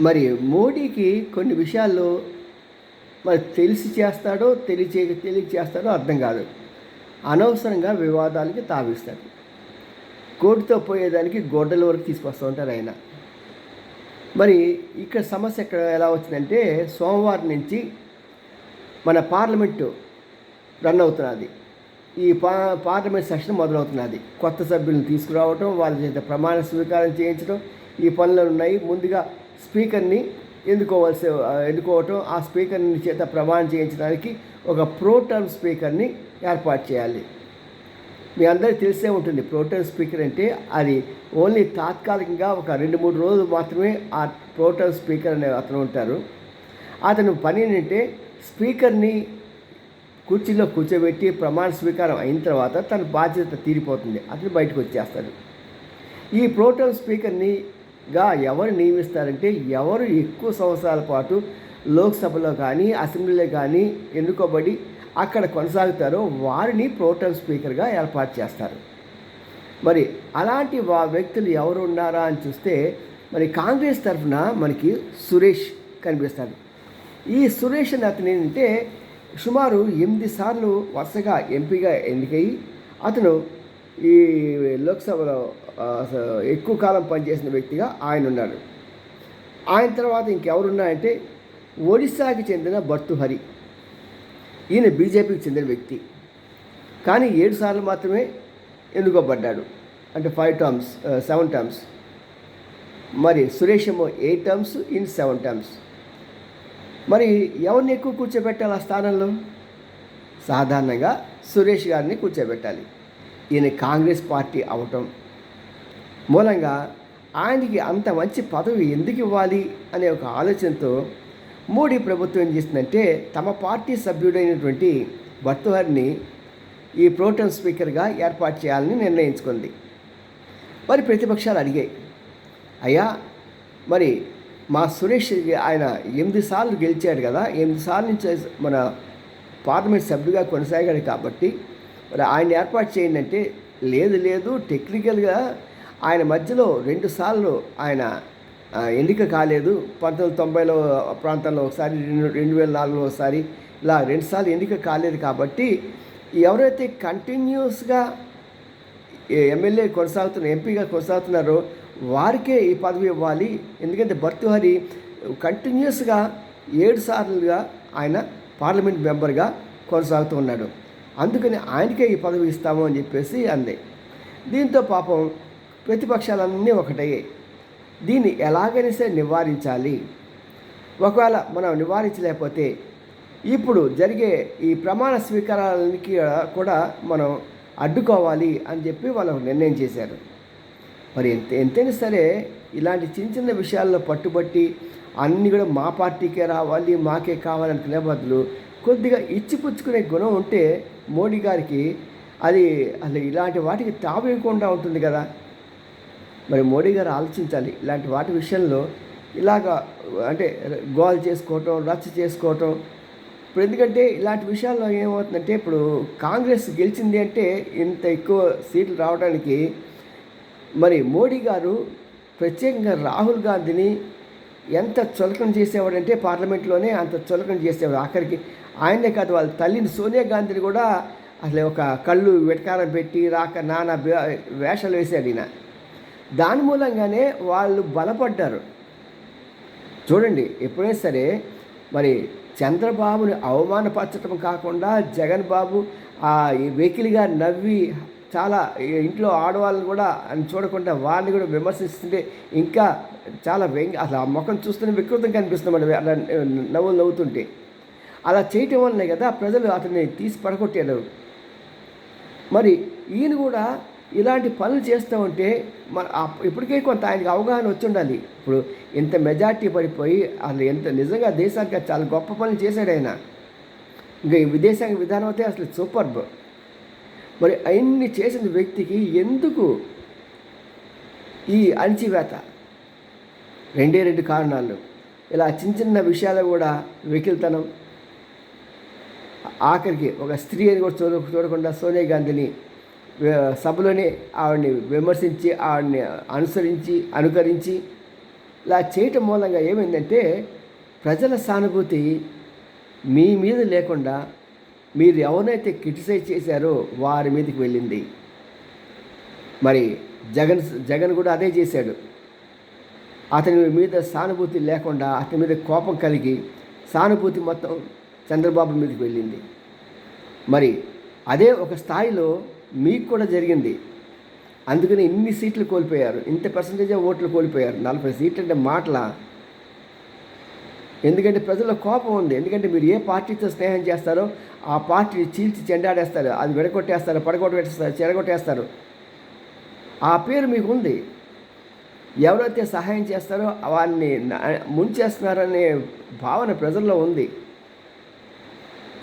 మరి మోడీకి కొన్ని విషయాల్లో మరి తెలిసి చేస్తాడో తెలియచే తెలియ చేస్తాడో అర్థం కాదు. అనవసరంగా వివాదాలకి తావిస్తాడు. కోర్టుతో పోయేదానికి గొడ్డల వరకు తీసుకొస్తూ ఉంటారు ఆయన. మరి ఇక్కడ సమస్య ఎక్కడ ఎలా వచ్చిందంటే సోమవారం నుంచి మన పార్లమెంటు రన్ అవుతున్నది. ఈ పా పార్లమెంట్ సెషన్ మొదలవుతున్నది. కొత్త సభ్యులను తీసుకురావటం వాళ్ళ చేత ప్రమాణ స్వీకారం చేయించడం ఈ పనులు ఉన్నాయి. ముందుగా స్పీకర్ని ఎన్నుకోవాల్సి ఎన్నుకోవటం ఆ స్పీకర్ని చేత ప్రమాణం చేయించడానికి ఒక ప్రోటర్మ్ స్పీకర్ని ఏర్పాటు చేయాలి. మీ అందరికీ తెలిసే ఉంటుంది ప్రోటర్మ్ స్పీకర్ అంటే అది ఓన్లీ తాత్కాలికంగా ఒక రెండు మూడు రోజులు మాత్రమే ఆ ప్రోటర్మ్ స్పీకర్ అనే అతను ఉంటారు. అతను పని ఏంటంటే స్పీకర్ని కుర్చీలో కూర్చోబెట్టి ప్రమాణ స్వీకారం అయిన తర్వాత తన బాధ్యత తీరిపోతుంది అతను బయటకు వచ్చేస్తాడు. ఈ ప్రోటోన్ స్పీకర్ని గా ఎవరు నియమిస్తారంటే ఎవరు ఎక్కువ సంవత్సరాల పాటు లోక్సభలో కానీ అసెంబ్లీలో కానీ ఎన్నుకోబడి అక్కడ కొనసాగుతారో వారిని ప్రోటోన్ స్పీకర్గా ఏర్పాటు చేస్తారు. మరి అలాంటి వా వ్యక్తులు ఎవరు ఉన్నారా అని చూస్తే మరి కాంగ్రెస్ తరఫున మనకి సురేష్ కనిపిస్తాడు. ఈ సురేష్ అని అతను ఏంటంటే సుమారు ఎనిమిది సార్లు వరుసగా ఎంపీగా ఎన్నికయ్యి అతను ఈ లోక్సభలో ఎక్కువ కాలం పనిచేసిన వ్యక్తిగా ఆయన ఉన్నాడు. ఆయన తర్వాత ఇంకెవరున్నారంటే ఒడిశాకి చెందిన భర్తుహరి ఈయన బీజేపీకి చెందిన వ్యక్తి. కానీ ఏడు సార్లు మాత్రమే ఎన్నుకోబడ్డాడు. అంటే ఫైవ్ టర్మ్స్ సెవెన్ టర్మ్స్. మరి సురేష్ ఏమో eight terms in seven terms. మరి ఎవరిని ఎక్కువ కూర్చోబెట్టాలి ఆ స్థానంలో? సాధారణంగా సురేష్ గారిని కూర్చోబెట్టాలి. ఈయన కాంగ్రెస్ పార్టీ అవటం మూలంగా ఆయనకి అంత మంచి పదవి ఎందుకు ఇవ్వాలి అనే ఒక ఆలోచనతో మోడీ ప్రభుత్వం ఏం చేసిందంటే తమ పార్టీ సభ్యుడైనటువంటి భర్తహరిని ఈ ప్రోటోన్ స్పీకర్గా ఏర్పాటు చేయాలని నిర్ణయించుకుంది. మరి ప్రతిపక్షాలు అడిగాయి. అయ్యా మరి మా సురేష్ ఆయన ఎనిమిది సార్లు గెలిచాడు కదా ఎనిమిది సార్లు నుంచి మన పార్లమెంట్ సభ్యుడిగా కొనసాగాడు కాబట్టి మరి ఆయన ఏర్పాటు చేయండి అంటే లేదు లేదు. టెక్నికల్గా ఆయన మధ్యలో రెండు సార్లు ఆయన ఎన్నిక కాలేదు. పంతొమ్మిది తొంభైలో ప్రాంతంలో ఒకసారి రెండు రెండు వేల నాలుగులో ఒకసారి ఇలా రెండుసార్లు ఎన్నిక కాలేదు కాబట్టి ఎవరైతే కంటిన్యూస్గా ఎమ్మెల్యే కొనసాగుతున్న ఎంపీగా కొనసాగుతున్నారో వారికే ఈ పదవి ఇవ్వాలి. ఎందుకంటే భర్తుహరి కంటిన్యూస్గా ఏడు సార్లుగా ఆయన పార్లమెంట్ మెంబర్గా కొనసాగుతూ ఉన్నాడు. అందుకని ఆయనకే ఈ పదవి ఇస్తాము అని చెప్పేసి అంది. దీంతో పాపం ప్రతిపక్షాలన్నీ ఒకటయ్యాయి దీన్ని ఎలాగైనా సరే నివారించాలి. ఒకవేళ మనం నివారించలేకపోతే ఇప్పుడు జరిగే ఈ ప్రమాణ స్వీకారాలకి కూడా మనం అడ్డుకోవాలి అని చెప్పి వాళ్ళు నిర్ణయం చేశారు. మరి ఎంత ఎంతైనా సరే ఇలాంటి చిన్న చిన్న విషయాల్లో పట్టుబట్టి అన్నీ కూడా మా పార్టీకే రావాలి మాకే కావాలనుకునే బదులు కొద్దిగా ఇచ్చిపుచ్చుకునే గుణం ఉంటే మోడీ గారికి అది అసలు ఇలాంటి వాటికి తావేయకుండా ఉంటుంది కదా. మరి మోడీ గారు ఆలోచించాలి ఇలాంటి వాటి విషయంలో ఇలాగా అంటే గోల్ చేసుకోవటం రచ్చ చేసుకోవటం. ఇప్పుడు ఎందుకంటే ఇలాంటి విషయాల్లో ఏమవుతుందంటే ఇప్పుడు కాంగ్రెస్ గెలిచింది అంటే ఇంత ఎక్కువ సీట్లు రావడానికి మరి మోడీ గారు ప్రత్యేకంగా రాహుల్ గాంధీని ఎంత చులకన చేసేవాడంటే పార్లమెంట్లోనే అంత చులకన చేసేవాడు. ఆఖరికి ఆయనే కాదు వాళ్ళ తల్లిని సోనియా గాంధీని కూడా అసలు ఒక కళ్ళు వెటకారం పెట్టి రాక నానా వేషాలు వేశాడు ఈయన. దాని మూలంగానే వాళ్ళు బలపడ్డారు. చూడండి ఎప్పుడైనా సరే మరి చంద్రబాబుని అవమానపరచడం కాకుండా జగన్ బాబు ఆ వెకిలిగా నవ్వి చాలా ఇంట్లో ఆడవాళ్ళని కూడా అని చూడకుండా వారిని కూడా విమర్శిస్తుంటే ఇంకా చాలా వ్యంగ్య అసలు ఆ ముఖం చూస్తూనే వికృతం కనిపిస్తుంది మరి నవ్వులు నవ్వుతుంటే. అలా చేయటం వల్లనే కదా ప్రజలు అతన్ని తీసి పడగొట్టారు. మరి ఈయన కూడా ఇలాంటి పనులు చేస్తూ ఉంటే మన ఇప్పటికే కొంత ఆయనకి అవగాహన వచ్చి ఉండాలి. ఇప్పుడు ఇంత మెజార్టీ పడిపోయి అసలు ఎంత నిజంగా దేశానికి చాలా గొప్ప పనులు చేశాడు ఆయన. ఇంకా ఈ విదేశాంగ విధానం అయితే అసలు సూపర్బ్ మరి అన్ని చేసిన వ్యక్తికి ఎందుకు ఈ అణచివేత? రెండే రెండు కారణాలు. ఇలా చిన్న చిన్న విషయాలు కూడా వెకిల్తనం ఆఖరికి ఒక స్త్రీ అని కూడా చూడ చూడకుండా సోనియా గాంధీని సభలోనే ఆవిడని విమర్శించి ఆవిడని అనుసరించి అనుకరించి ఇలా చేయటం మూలంగా ఏమైందంటే ప్రజల సానుభూతి మీ మీద లేకుండా మీరు ఎవరినైతే క్రిటిసైజ్ చేశారో వారి మీదకి వెళ్ళింది. మరి జగన్ జగన్ కూడా అదే చేశాడు. అతని మీద సానుభూతి లేకుండా అతని మీద కోపం కలిగి సానుభూతి మొత్తం చంద్రబాబు మీదకి వెళ్ళింది. మరి అదే ఒక స్థాయిలో మీకు కూడా జరిగింది. అందుకని ఇన్ని సీట్లు కోల్పోయారు. ఇంత పర్సంటేజ్ ఓట్లు కోల్పోయారు. నలభై సీట్లు అంటే మాటల? ఎందుకంటే ప్రజల కోపం ఉంది. ఎందుకంటే మీరు ఏ పార్టీతో స్నేహం చేస్తారో ఆ పార్టీని చీల్చి చెండాడేస్తారు. అది విడగొట్టేస్తారు పడగొట్టేస్తారు చెడగొట్టేస్తారు ఆ పేరు మీకు ఉంది. ఎవరైతే సహాయం చేస్తారో వారిని ముంచేస్తున్నారనే భావన ప్రజల్లో ఉంది.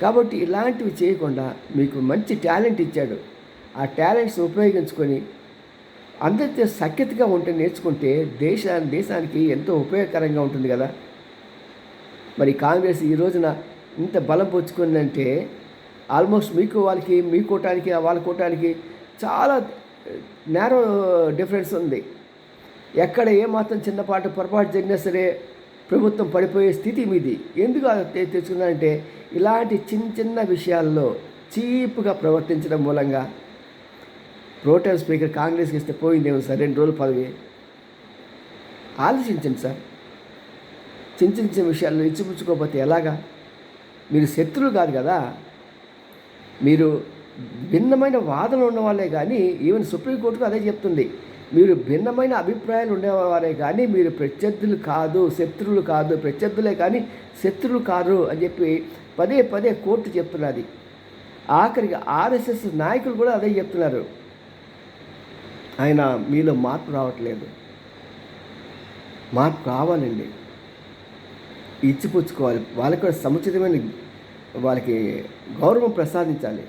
కాబట్టి ఇలాంటివి చేయకుండా మీకు మంచి టాలెంట్ ఇచ్చాడు. ఆ టాలెంట్స్ ఉపయోగించుకొని అందరితో సఖ్యతగా ఉంటే నేర్చుకుంటే దేశ దేశానికి ఎంతో ఉపయోగకరంగా ఉంటుంది కదా. మరి కాంగ్రెస్ ఈ రోజున ఇంత బలం పుచ్చుకుందంటే ఆల్మోస్ట్ మీకు వాళ్ళకి మీ కూటానికి వాళ్ళ కూటానికి చాలా నేరో డిఫరెన్స్ ఉంది. ఎక్కడ ఏమాత్రం చిన్నపాటు పొరపాటు జరిగినా సరే ప్రభుత్వం పడిపోయే స్థితి మీది. ఎందుకు తెచ్చుకున్నారంటే ఇలాంటి చిన్న చిన్న విషయాల్లో చీప్గా ప్రవర్తించడం మూలంగా ప్రోటెం స్పీకర్ కాంగ్రెస్కి ఇస్తే పోయిందేమో సార్? రెండు రోజుల పదవి. ఆలోచించండి సార్. చిన్న చిన్న చిన్న విషయాల్లో ఇచ్చిపుచ్చుకోకపోతే ఎలాగా? మీరు శత్రువులు కాదు కదా? మీరు భిన్నమైన వాదనలు ఉన్నవాళ్ళే కానీ ఈవెన్ సుప్రీంకోర్టుకు అదే చెప్తుంది. మీరు భిన్నమైన అభిప్రాయాలు ఉండేవారే కానీ మీరు ప్రత్యర్థులు కాదు శత్రువులు కాదు ప్రత్యర్థులే కానీ శత్రువులు కాదు అని చెప్పి పదే పదే కోర్టు చెప్తున్నది. ఆఖరికి ఆర్ఎస్ఎస్ నాయకులు కూడా అదే చెప్తున్నారు. ఆయన మీలో మార్పు రావట్లేదు. మార్పు కావాలండి ఇచ్చిపుచ్చుకోవాలి. వాళ్ళకి కూడా సముచితమైన వాళ్ళకి గౌరవం ప్రసాదించాలి.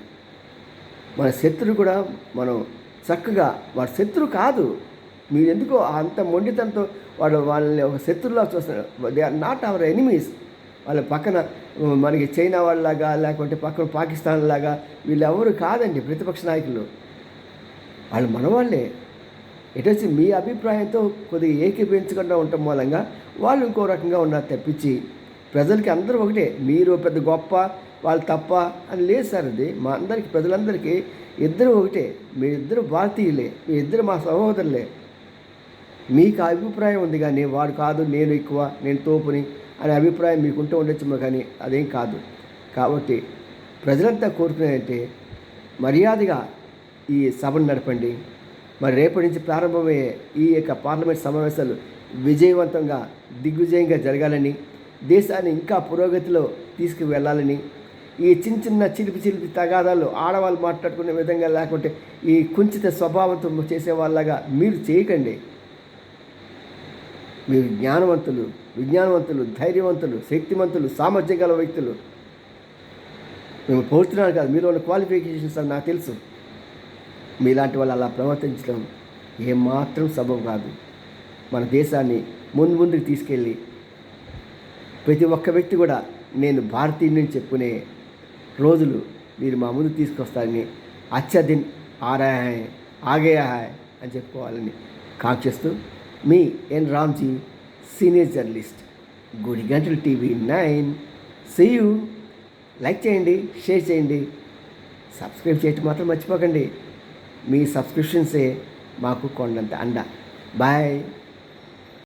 మన శత్రువు కూడా మనం చక్కగా వాడు శత్రువు కాదు. మీరెందుకో అంత మొండితనంతో వాడు వాళ్ళని ఒక శత్రులా చూస్తున్నారు they are not our enemies. వాళ్ళ పక్కన మనకి చైనా వాళ్ళలాగా లేకుంటే పక్కన పాకిస్తాన్ లాగా వీళ్ళెవరు కాదండి ప్రతిపక్ష నాయకులు. వాళ్ళు మనవాళ్ళే. ఎటొచ్చి మీ అభిప్రాయంతో కొద్దిగా ఏకీపించకుండా ఉండటం మూలంగా వాళ్ళు ఇంకో రకంగా ఉన్నారు తప్పించి ప్రజలకి అందరూ ఒకటే. మీరు పెద్ద గొప్ప వాళ్ళు తప్ప అని లేదు సార్ అది మా అందరికి ప్రజలందరికీ ఇద్దరు ఒకటే. మీ ఇద్దరు భారతీయులే. మీ ఇద్దరు మా సహోదరులే. మీకు అభిప్రాయం ఉంది కానీ వాడు కాదు నేను ఎక్కువ నేను తోపుని అనే అభిప్రాయం మీకుంటూ ఉండొచ్చు కానీ అదేం కాదు. కాబట్టి ప్రజలంతా కోరుకునేదంటే మర్యాదగా ఈ సభను నడపండి. మరి రేపటి నుంచి ప్రారంభమయ్యే ఈ యొక్క పార్లమెంట్ సమావేశాలు విజయవంతంగా దిగ్విజయంగా జరగాలని దేశాన్ని ఇంకా పురోగతిలో తీసుకువెళ్ళాలని ఈ చిన్న చిన్న చిలిపి చిలిపి తగాదాలు ఆడవాళ్ళు మాట్లాడుకునే విధంగా లేకుంటే ఈ కుంచిత స్వభావంతో చేసే వాళ్ళగా మీరు చేయకండి. మీరు జ్ఞానవంతులు విజ్ఞానవంతులు ధైర్యవంతులు శక్తివంతులు సామర్థ్యం గల వ్యక్తులు. మేము పోతున్నాను కాదు మీరు ఉన్న క్వాలిఫికేషన్స్ అని నాకు తెలుసు. మీలాంటి వాళ్ళు అలా ప్రవర్తించడం ఏమాత్రం సబబు కాదు. మన దేశాన్ని ముందు ముందుకు తీసుకెళ్ళి ప్రతి ఒక్క వ్యక్తి కూడా నేను భారతీయుని చెప్పుకునే రోజులు మీరు మా ముందు తీసుకొస్తారని అచ్చదిన్ ఆరాయ్ ఆరాయ అని చెప్పుకోవాలని కాంక్షిస్తూ మీ ఎన్ రామ్జీ సీనియర్ జర్నలిస్ట్ గుడి గంటలు TV nine. See you like చేయండి షేర్ చేయండి సబ్స్క్రైబ్ చేయటం మాత్రం మర్చిపోకండి. మీ సబ్స్క్రిప్షన్సే మాకు కొండంత అండ. బాయ్